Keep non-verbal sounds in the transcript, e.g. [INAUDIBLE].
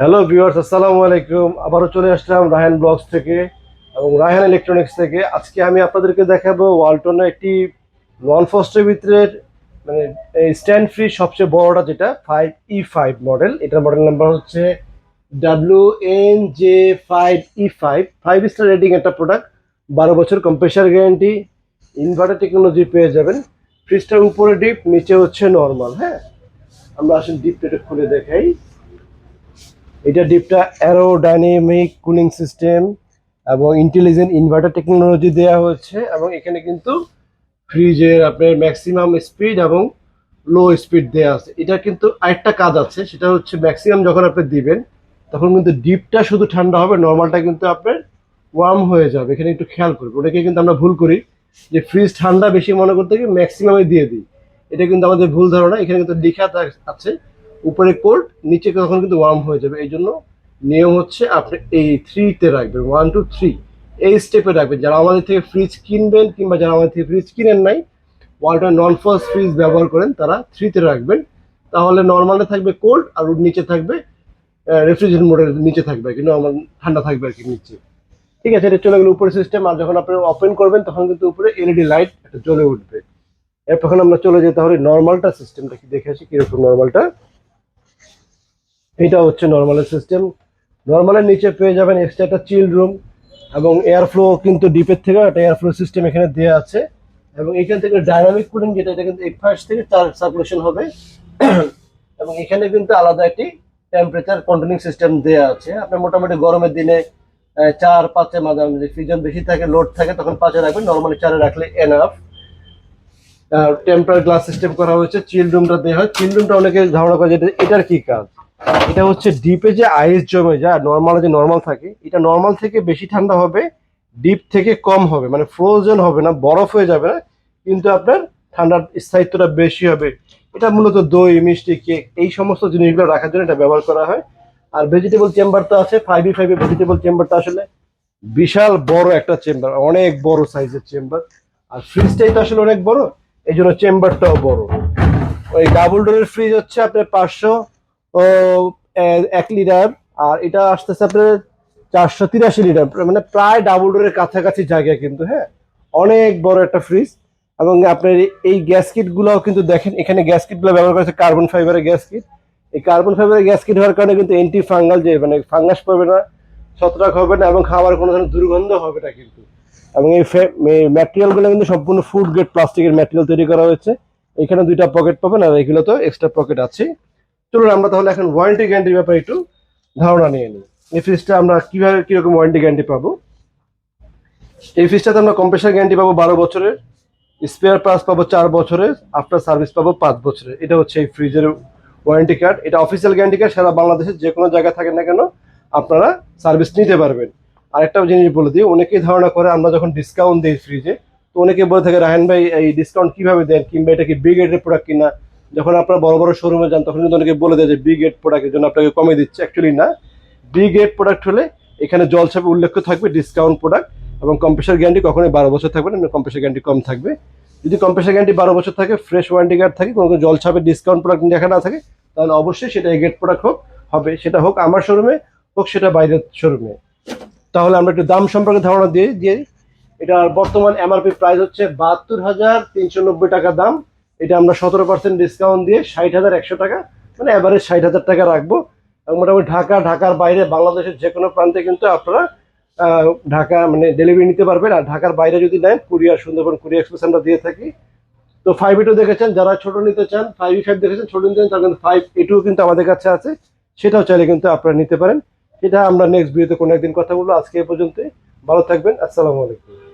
Hello viewers আসসালামু আলাইকুম আবারও চলে আসলাম রায়হান ব্লগস থেকে এবং রায়হান ইলেকট্রনিক্স থেকে। আজকে আমি আপনাদেরকে দেখাবো ওয়ালটনের একটি নন ফস্টের ভিতরে মানে এই স্ট্যান্ড ফ্রি সবচেয়ে বড়টা যেটা ফাইভ ই ফাইভ মডেল এটার মডেল নাম্বার হচ্ছে W N J five E five five star rating একটা প্রোডাক্ট বারো বছর কম্প্রেসার গ্যারান্টি ইনভার্টার টেকনোলজি পেয়ে যাবেন। ফ্রিজটার উপরে ডিপ নিচে হচ্ছে নর্মাল হ্যাঁ? আমরা আসলে ডিপটা খুলে দেখাই। এটা ডিপটা অ্যারোডাইনামিক কুলিং সিস্টেম এবং ইন্টেলিজেন্ট ইনভার্টার টেকনোলজি দেওয়া হচ্ছে এবং এখানে কিন্তু ফ্রিজের আপনার ম্যাক্সিমাম স্পিড এবং লো স্পিড দেওয়া আছে। এটা কিন্তু আরেকটা কাজ আছে, সেটা হচ্ছে ম্যাক্সিমাম যখন আপনি দিবেন, তখন কিন্তু ডিপটা শুধু ঠান্ডা হবে নর্মালটা কিন্তু আপনার ওয়ার্ম হয়ে যাবে। এখানে একটু খেয়াল করবে ওটাকে কিন্তু আমরা ভুল করি যে ফ্রিজ ঠান্ডা বেশি মনে করতে গিয়ে ম্যাক্সিমামে দিয়ে দিই। এটা কিন্তু আমাদের ভুল ধারণা, এখানে কিন্তু লেখা আছে উপরে কোল্ড নিচে তখন কিন্তু ওয়ার্ম হয়ে যাবে। এই জন্য নিয়ম হচ্ছে আপনি এই থ্রিতে রাখবেন ওয়ান টু থ্রি এই স্টেপে রাখবেন। যারা আমাদের থেকে ফ্রিজ কিনবেন কিংবা যারা আমাদের থেকে ফ্রিজ কিনেন নাই ওয়ালটন নন ফস ফ্রিজ ব্যবহার করেন, তারা থ্রিতে রাখবেন। তাহলে নর্মালে থাকবে কোল্ড আর ওর নিচে থাকবে রেফ্রিজারেটর মোডের নিচে থাকবে কিন্তু আমার ঠান্ডা থাকবে আর কি নিচে। ঠিক আছে, এটা চলে গেলে উপরে সিস্টেম আর যখন আপনি ওপেন করবেন, তখন কিন্তু উপরে এলইডি লাইট একটা জ্বলে উঠবে। এরপর আমরা চলে যেতে হবে নর্মালটা সিস্টেমটা কি দেখে আসি, কীরকম নর্মালটা এটা হচ্ছে নর্মালের সিস্টেম নর্মালের নিচে পেয়ে যাবেন এক্সট্রা একটা চিল রুম এবং এয়ার ফ্লো কিন্তু ডিপের থেকে একটা এয়ার ফ্লো সিস্টেম এখানে দেওয়া আছে। এবং এখান থেকে ডাইনামিক কুলিং যেটা, এটা কিন্তু ফার্স্ট থেকে চার সার্কুলেশন হবে। [CLEARS THROAT] এবং এখানে কিন্তু আলাদা একটি টেম্পারেচার কন্ট্রোলিং সিস্টেম দেওয়া আছে। আপনি মোটামুটি গরমের দিনে চার পাঁচের মাঝামাঝি ফ্রিজন বেশি থাকে লোড থাকে, তখন পাঁচে রাখবেন। নর্মালি চারে রাখলে এনাফ টেম্পার গ্লাস সিস্টেম করা হয়েছে। চিল রুমটা দেওয়া হয়। চিল রুমটা অনেকে ধারণা করে যে এটার কি কাজ? এটা হচ্ছে ডিপে যে আইস জমে যায় নর্মাল যে নর্মাল থাকে, এটা নর্মাল থেকে বেশি ঠান্ডা হবে, ডিপ থেকে কম হবে মানে ফ্রোজেন হবে না, বরফ হয়ে যাবে না, কিন্তু আপনার ঠান্ডার স্থায়িত্বটা বেশি হবে। এটা মূলত দই, মিষ্টি, কেক, এই সমস্ত জিনিসগুলো রাখার জন্য এটা ব্যবহার করা হয়। আর ভেজিটেবল চেম্বার তো আছে ফাইভ ফাইভ ভেজিটেবল চেম্বারটা আসলে বিশাল বড় একটা চেম্বার অনেক বড় সাইজের চেম্বার আর ফ্রিজটাই তো আসলে অনেক বড় এই জন্য চেম্বারটাও বড়। ওই ডাবল ডোরের ফ্রিজ হচ্ছে আপনার পাঁচশো এক লিটার, আর এটা আসতেছে আপনার চারশো তিরাশি লিটার মানে প্রায় ডাবল ডোরের কাছাকাছি জায়গা কিন্তু হ্যাঁ? অনেক বড় একটা ফ্রিজ এবং আপনার এই গ্যাস কিটগুলোও কিন্তু দেখেন, এখানে গ্যাস কিটগুলো ব্যবহার করেছে কার্বন ফাইবারের গ্যাস কিট এই কার্বন ফাইবারের গ্যাস কিট হওয়ার কারণে কিন্তু অ্যান্টি ফাঙ্গাল যে মানে ফাঙ্গাস পড়বে না, ছত্রাক হবে না, এবং খাওয়ার কোনো ধরনের দুর্গন্ধ হবে না কিন্তু। এবং এই ম্যাটেরিয়ালগুলো কিন্তু সম্পূর্ণ ফুড গ্রেড প্লাস্টিকের ম্যাটেরিয়াল তৈরি করা হয়েছে। এখানে দুইটা পকেট পাবেন, আর এগুলো তো এক্সট্রা পকেট আছে। চলুন আমরা তাহলে এখন ওয়ারেন্টি গ্যারান্টির ব্যাপারে একটু ধারণা নিয়ে নিই। এই ফ্রিজটা আমরা কীভাবে কীরকম ওয়ারেন্টি গ্যারান্টি পাবো? এই ফ্রিজটাতে আমরা কম্প্রেসার গ্যারান্টি পাবো বারো বছরের স্পেয়ার পাস পাবো চার বছরের আফটার সার্ভিস পাবো পাঁচ বছরের। এটা হচ্ছে এই ফ্রিজের ওয়ারেন্টি কার্ড এটা অফিসিয়াল গ্যারান্টি কার্ড সারা বাংলাদেশের যে কোনো জায়গায় থাকেন না কেন আপনারা সার্ভিস নিতে পারবেন। আরেকটা জিনিস বলে দিই, অনেকেই ধারণা করে আমরা যখন ডিসকাউন্ট দিই ফ্রিজে তো অনেকে বলে থাকে, রাহান ভাই, এই ডিসকাউন্ট কীভাবে দেন? কিংবা এটা কি বিগ এর প্রোডাক্ট কিনা? যখন আপনারা বড় বড় শোরুমে যান, তখন কিন্তু অনেকে বলে দেয় যে বিগ এড প্রোডাক্টের জন্য আপনাকে কমে দিচ্ছে। অ্যাকচুয়ালি না। বি এড প্রোডাক্ট হলে এখানে জল ছাপে উল্লেখ থাকবে ডিসকাউন্ট প্রোডাক্ট এবং কম্প্রেসার গ্যারান্টি কখনোই বারো বছর থাকবে না কম্প্রেসার গ্যারান্টি কম থাকবে। যদি কম্প্রেসার গ্যারান্টি বারো বছর থাকে ফ্রেশ ওয়ারেন্টি কার্ড থাকে, কোনো কোনো জল ছাপে ডিসকাউন্ট প্রোডাক্ট দেখা না থাকে, তাহলে অবশ্যই সেটা এগেট প্রোডাক্ট হোক, হবে। সেটা হোক আমার শোরুমে হোক সেটা বাইরের শোরুমে তাহলে আমরা একটু দাম সম্পর্কে ধারণা দিয়ে দিয়ে এটার বর্তমান এমআরপি প্রাইস হচ্ছে বাহাত্তর হাজার তিনশো নব্বই টাকা দাম। এটা আমরা সতেরো পার্সেন্ট ডিসকাউন্ট দিয়ে ষাট হাজার একশো টাকা মানে এভারেজ ষাট হাজার টাকা রাখব। এবং মোটামুটি ঢাকা, ঢাকার বাইরে বাংলাদেশের যে কোনো প্রান্তে কিন্তু আপনারা ঢাকা মানে ডেলিভারি নিতে পারবেন। আর ঢাকার বাইরে যদি নেন, কুরিয়ার, সুন্দরবন কুরিয়ার এক্সপ্রেস আমরা দিয়ে থাকি। তো ফাইভ এটু দেখেছেন, যারা ছোট নিতে চান ফাইভ ই ফাইভ দেখেছেন, ছোট নিতে চান, তারা কিন্তু ফাইভ এটু কিন্তু আমাদের কাছে আছে। সেটাও চাইলে কিন্তু আপনারা নিতে পারেন। সেটা আমরা নেক্সট ভিডিওতে কোনো একদিন কথা বলব। আজকে এ পর্যন্ত ভালো থাকবেন। আসসালামু আলাইকুম।